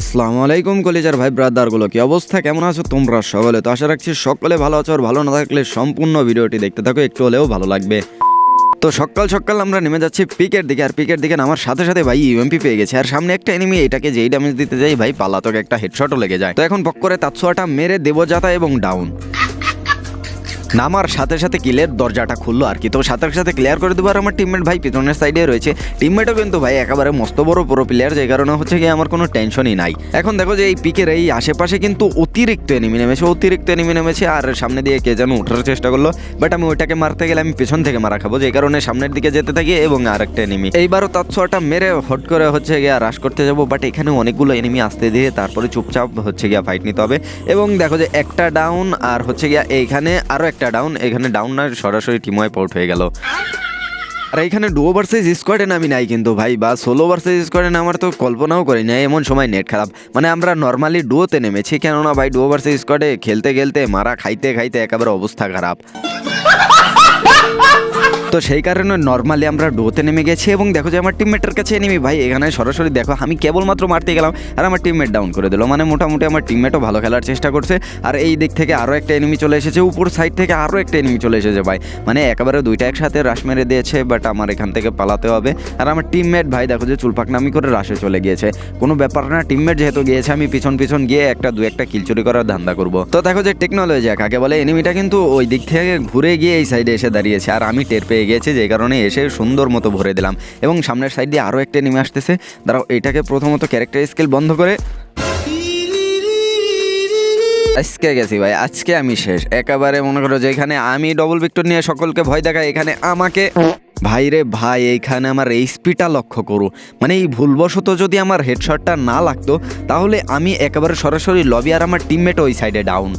আসসালামু আলাইকুম কলেজার ভাই, ব্রাদারগুলো কি অবস্থা? কেমন আছো তোমরা সকলে তো আশা রাখছি সকলে ভালো আছো আর ভালো না থাকলে সম্পূর্ণ ভিডিওটি দেখতে থাকো, একটু হলেও ভালো লাগবে। তো সকাল সকাল আমরা নেমে যাচ্ছি পিকের দিকে, আর পিকের দিকে নামার সাথে সাথে ভাই ইউএমপি পেয়ে গেছে। আর সামনে একটা এনিমি এটাকে যেই ড্যামেজ দিতে যাই, ভাই পালাতক একটা হেডশটও লেগে যায়। তো এখন পক করে তাৎসোয়াটা মেরে দেবজাতা এবং ডাউন নামার সাথে সাথে কিলের দরজাটা খুললো আর কি। তো সাথে সাথে ক্লিয়ার করে দেবো আর আমার টিমমেট ভাই পিছনের সাইডে রয়েছে। টিমমেটও কিন্তু ভাই একেবারে মস্ত বড় পুরো প্লেয়ার যে কারণে হচ্ছে কি আমার কোনো টেনশনই নাই। এখন দেখো যে এই পিকের এই আশেপাশে কিন্তু অতিরিক্ত এনিমি নেমেছে, অতিরিক্ত এনিমি নেমেছে আর সামনে দিয়ে কে যেন ওঠার চেষ্টা করল। বাট আমি ওইটাকে মারতে গেলে আমি পেছন থেকে মারা খাব, যে কারণে সামনের দিকে যেতে থাকি এবং আরেকটা এনিমি এইবারও তার ছোঁয়াটা মেরে হট করে হচ্ছে গিয়া রাশ করতে যাব বাট এখানে অনেকগুলো এনিমি আসতে দিয়ে তারপরে চুপচাপ হচ্ছে গিয়া ফাইট নিতে হবে। এবং দেখো যে একটা ডাউন আর হচ্ছে গিয়া এইখানে আরও একটা ডাউন এখানে ডাউন না, সরাসরি টিম ওয়াইপ আউট হয়ে গেল। আর এখানে ডুও ভার্সেস স্কোয়াডে নামি নাই কিন্তু ভাই, বা সোলো ভার্সেস স্কোয়াডে নামার তো কল্পনাও করি না এমন সময় নেট খারাপ। মানে আমরা নর্মালি ডুওতে নেমেছি, কেননা ভাই ডুও ভার্সেস স্কোয়াডে খেলতে খেলতে, মারা খাইতে খাইতে একেবারে অবস্থা খারাপ। তো সেই কারণে নর্মালি আমরা ডোতে নেমে গেছি এবং দেখো যে আমার টিমমেটের কাছে নেমি ভাই, এখানে সরাসরি দেখো, আমি কেবলমাত্র মারতে গেলাম আর আমার টিমমেট ডাউন করে দিল। মানে মোটামুটি আমার টিমমেটও ভালো খেলার চেষ্টা করছে। আর এই দিক থেকে আরও একটা এনিমি চলে এসেছে, উপর সাইড থেকে আরও একটা এনিমি চলে এসেছে ভাই। মানে একেবারে দুইটা একসাথে রাশ মেরে দিয়েছে বাট আমার এখান থেকে পালাতে হবে। আর আমার টিমমেট ভাই, দেখো যে চুলপাকনামি করে রাশে চলে গিয়েছে। কোনো ব্যাপার না টিমমেট যেহেতু গিয়েছে, আমি পিছন পিছন গিয়ে একটা দু একটা কিলচুরি করার ধান্দা করব। তো দেখো যে টেকনোলজি কাকে বলে এনিমিটা কিন্তু ওই দিক থেকে ঘুরে গিয়ে এই সাইডে এসে দাঁড়িয়েছে। আর আমি টের পেয়ে গিয়েছি যে কারণে এসে সুন্দর মতো ভরে দিলাম। এবং সামনের সাইড দিয়ে আরও একটা নেমে আসতেছে। দাঁড়াও, এটাকে প্রথমত ক্যারেক্টার স্কেল বন্ধ করে। আজকে গেছি ভাই, আজকে আমি শেষ। একেবারে মনে করো যে এখানে আমি ডবল ভিক্টর নিয়ে সকলকে ভয় দেখাই, এখানে আমাকে ভাই রে ভাই এইখানে আমার এইচপিটা লক্ষ্য করো। মানে এই ভুলবশত যদি আমার হেডশটটা না লাগতো, তাহলে আমি একেবারে সরাসরি লবি আর আমার টিমমেট ওই সাইডে ডাউন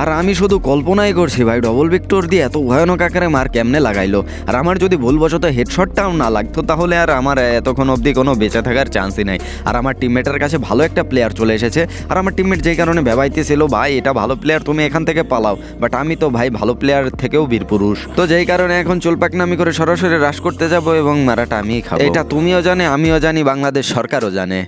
আর আমি শুধু কল্পনাই করছি ভাই ডবল ভিক্টর দিয়ে এত ভয়ানক আকারে মার কেমনে লাগাইলো? আর আমার যদি ভুলবশত হেডশটটাও না লাগতো, তাহলে আর আমার এতক্ষণ অবধি কোনো বেঁচে থাকার চান্সই নাই। আর আমার টিমমেটের কাছে ভালো একটা প্লেয়ার চলে এসেছে। আর আমার টিমমেট যেই কারণে ভেবাইতেছিল ভাই, এটা ভালো প্লেয়ার তুমি এখান থেকে পালাও। বাট আমি তো ভাই, ভালো প্লেয়ার থেকেও বীর পুরুষ। তো যেই কারণে এখন চুলপাকনামি করে সরাসরি রাশ করতে যাব এবং মারাটা আমিই খাব। এটা তুমিও জানে, আমিও জানি, বাংলাদেশ সরকারও জানে।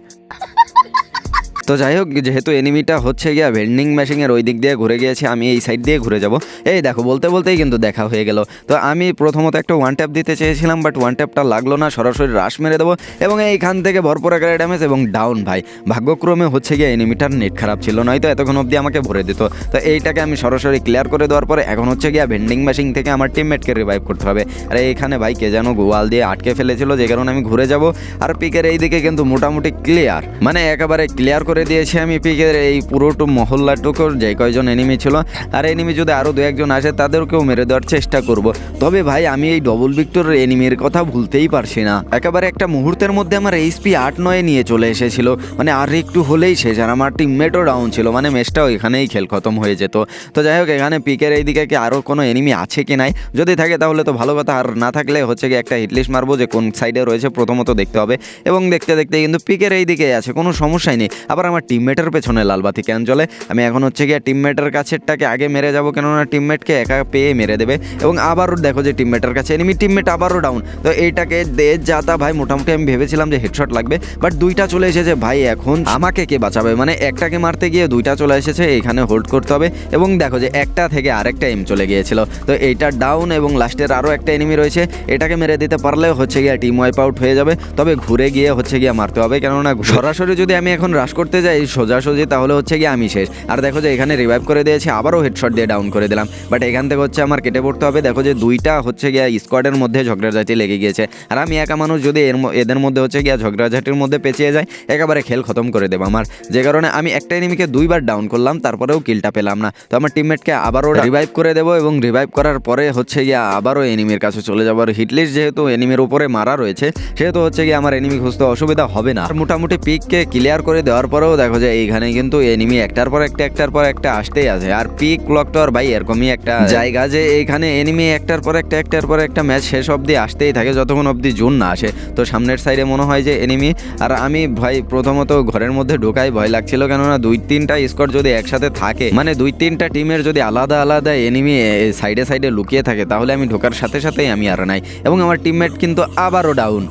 তো যাই হোক, যেহেতু এনিমিটা হচ্ছে গিয়া ভেন্ডিং মেশিনের ওই দিক দিয়ে ঘুরে গিয়েছি, আমি এই সাইড দিয়ে ঘুরে যাব। এই দেখো, বলতে বলতেই কিন্তু দেখা হয়ে গেল। তো আমি প্রথমত একটা ওয়ান ট্যাপ দিতে চেয়েছিলাম বাট ওয়ান ট্যাপটা লাগল না, সরাসরি রাশ মেরে দেবো। এবং এইখান থেকে ভরপুর আকারে ড্যামেজ এবং ডাউন ভাই। ভাগ্যক্রমে হচ্ছে গিয়ে এনিমিটার নেট খারাপ ছিল, নয়তো এতক্ষণ অবধি আমাকে ভরে দিত। তো এইটাকে আমি সরাসরি ক্লিয়ার করে দেওয়ার পরে এখন হচ্ছে গিয়া ভেন্ডিং মেশিন থেকে আমার টিমমেটকে রিভাইভ করতে হবে। আর এইখানে ভাই, কে যেন গোয়াল দিয়ে আটকে ফেলেছিল, যে কারণে আমি ঘুরে যাব। আর পিকের এই দিকে কিন্তু মোটামুটি ক্লিয়ার মানে একেবারে ক্লিয়ার দিয়েছি আমি পিকের এই পুরোটু মহল্লাটুকুর যে কয়জন এনিমি ছিল। আর এনিমি যদি আরও দু একজন আসে, তাদেরকেও মেরে দেওয়ার চেষ্টা করব। তবে ভাই, আমি এই ডবল ভিক্টর এনিমির কথা ভুলতেই পারছি না। একেবারে একটা মুহূর্তের মধ্যে আমার এইচপি আট নয়ে নিয়ে চলে এসেছিল। মানে আর একটু হলেই শেষ। আর আমার টিমমেটও ডাউন ছিল। মানে ম্যাচটাও এখানেই খেল খতম হয়ে যেত। তো যাই হোক, এখানে পিকের এই দিকে কি আরও কোনো এনিমি আছে কি নাই? যদি থাকে তাহলে তো ভালো কথা। আর না থাকলে হচ্ছে কি একটা হিটলিস্ট মারবো যে কোন সাইডে রয়েছে, প্রথমত দেখতে হবে। এবং দেখতে দেখতে কিন্তু পিকের এই দিকে আছে। কোনো সমস্যাই নেই। আবার আমার টিমমেটের পেছনে লালবাতি কেন চলে আমি এখন হচ্ছে গিয়ে টিমমেটের কাছেরটাকে আগে মেরে যাব, কেননা টিমমেটকে একা পেয়ে মেরে দেবে। এবং আবারও দেখো যে টিমমেটের কাছে এনিমি টিমমেট আবারও ডাউন তো এইটাকে দে যাতা ভাই, মোটামুটি আমি ভেবেছিলাম যে হেডশট লাগবে। বাট দুইটা চলে এসেছে ভাই, এখন আমাকে কে বাঁচাবে? মানে একটাকে মারতে গিয়ে দুইটা চলে এসেছে, এখানে হোল্ড করতে হবে। এবং দেখো যে একটা থেকে আরেকটা এম চলে গিয়েছিল। তো এইটা ডাউন এবং লাস্টের আরও একটা এনিমি রয়েছে। এটাকে মেরে দিতে পারলে হচ্ছে গিয়ে টিম ওয়াইপ আউট হয়ে যাবে। তবে ঘুরে গিয়ে হচ্ছে গিয়ে মারতে হবে, কেননা সরাসরি যদি আমি এখন রাশ করতে যাই সোজাসুজি তাহলে হচ্ছে গিয়ে আমি শেষ। আর দেখো যে এখানে রিভাইভ করে দিয়েছে আবারও হেডশট দিয়ে ডাউন করে দিলাম। বাট এখান থেকে হচ্ছে আমার কেটে পড়তে হবে। দেখো যে দুইটা হচ্ছে গিয়ে স্কোয়াডের মধ্যে ঝগড়াঝাটি লেগে গিয়েছে। আর আমি একা মানুষ যদি এর এদের মধ্যে হচ্ছে গিয়ে ঝগড়াঝাটির মধ্যে পেঁচিয়ে যায় একেবারে খেল খতম করে দেবো আমার। যে কারণে আমি একটা এনিমিকে দুইবার ডাউন করলাম তারপরেও কিলটা পেলাম না। তো আমার টিমমেটকে আবারও রিভাইভ করে দেবো এবং রিভাইভ করার পরে হচ্ছে গিয়ে আবারও এনিমির কাছে চলে যাব। আর হিটলিস্ট যেহেতু এনিমির উপরে মারা রয়েছে সেহেতু হচ্ছে গিয়ে আমার এনিমি খুঁজতে অসুবিধা হবে না। আর মোটামুটি পিককে ক্লিয়ার করে দেওয়ার পরেও দেখো যে এইখানে কিন্তু এনিমি একটার পর একটা, একটার পর একটা আসতেই আছে। আর পিক ক্লক টাওয়ার ভাই, এরকমই একটা জায়গা যে এইখানে এনিমি একটার পর একটা, একটার পর একটা ম্যাচ শেষ অবধি আসতেই থাকে, যতক্ষণ অবধি জুন না আসে। তো সামনের সাইডে মনে হয় যে এনিমি আর আমি ভাই প্রথমত ঘরের মধ্যে ঢোকাই ভয় লাগছিল, কেননা দুই তিনটা স্কোর যদি একসাথে থাকে মানে দুই তিনটা টিমের যদি আলাদা আলাদা এনিমি সাইডে সাইডে লুকিয়ে থাকে, তাহলে আমি ঢোকার সাথে সাথেই আমি আর নাই। এবং আমার টিমমেট কিন্তু আবারও ডাউন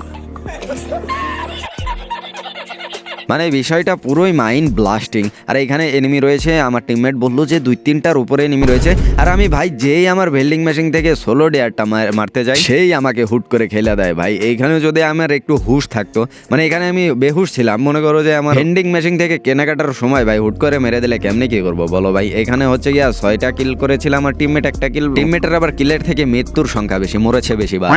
মানে বিষয়টা পুরোই মাইন্ড ব্লাস্টিং আর এখানে এনিমি রয়েছে, আমার টিমমেট বলল যে দুই তিনটার উপরে এনিমি রয়েছে। আর আমি ভাই যেই আমার ভেল্ডিং মেশিন থেকে সোলো ডেয়ারটা মারতে যাই, সেই আমাকে হুট করে খেলে দেয় ভাই। এইখানে যদি আমার একটু হুশ থাকতো মানে এখানে আমি বেহুশ ছিলাম। মনে করো যে আমার ভেন্ডিং মেশিন থেকে কেনাকাটার সময় ভাই হুট করে মেরে দিলে কেমনি কি করব বলো ভাই? এখানে হচ্ছে গিয়া ছয়টা কিল করেছিল আমার টিমমেট একটা কিল টিমমেটের আবার কিলের থেকে মৃত্যুর সংখ্যা বেশি, মরেছে বেশি বা